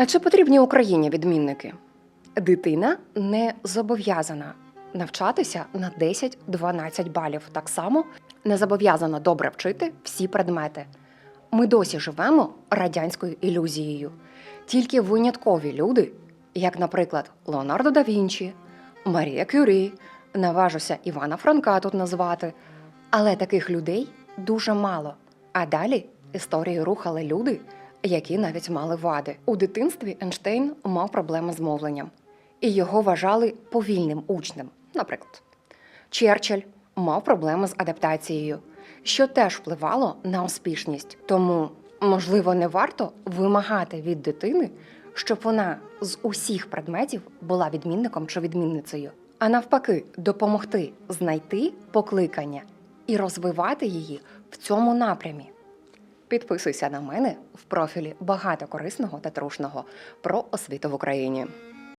А чи потрібні Україні відмінники? Дитина не зобов'язана навчатися на 10-12 балів. Так само не зобов'язана добре вчити всі предмети. Ми досі живемо радянською ілюзією. Тільки виняткові люди, як, наприклад, Леонардо да Вінчі, Марія Кюрі, наважуся Івана Франка тут назвати. Але таких людей дуже мало. А далі історію рухали люди, які навіть мали вади. У дитинстві Ейнштейн мав проблеми з мовленням, і його вважали повільним учнем, наприклад. Черчилль мав проблеми з адаптацією, що теж впливало на успішність. Тому, можливо, не варто вимагати від дитини, щоб вона з усіх предметів була відмінником чи відмінницею, а навпаки, допомогти знайти покликання і розвивати її в цьому напрямі. Підписуйся на мене в профілі багато корисного та трушного про освіту в Україні.